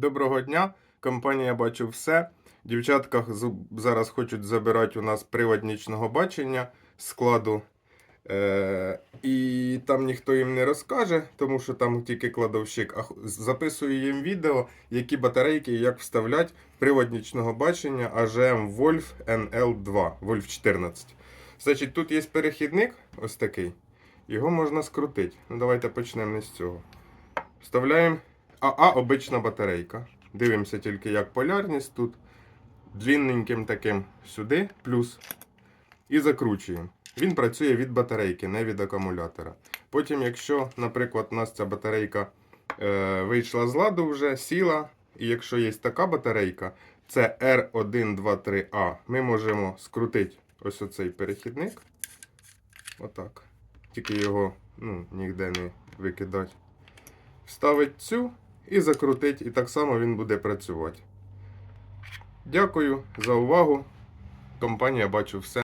Доброго дня, компанія Бачу все. Дівчатка зараз хочуть забирати у нас привод нічного бачення складу. Е- і там ніхто їм не розкаже, тому що там тільки кладовщик. А записую їм відео, які батарейки і як вставлять привод нічного бачення AGM Wolf NL2, Wolf 14. Значить, тут є перехідник, ось такий. Його можна скрутити. Ну, давайте почнемо не з цього. Вставляємо АА обична батарейка. Дивимося тільки як полярність тут. Длінненьким таким сюди, плюс. І закручуємо. Він працює від батарейки, не від акумулятора. Потім, якщо, наприклад, у нас ця батарейка е, вийшла з ладу вже, сіла. І якщо є така батарейка, це R123A, ми можемо скрутити ось оцей перехідник. Отак. Тільки його ну, ніде не викидати. Вставить цю і закрутить, і так само він буде працювати. Дякую за увагу. Компанія бачу все.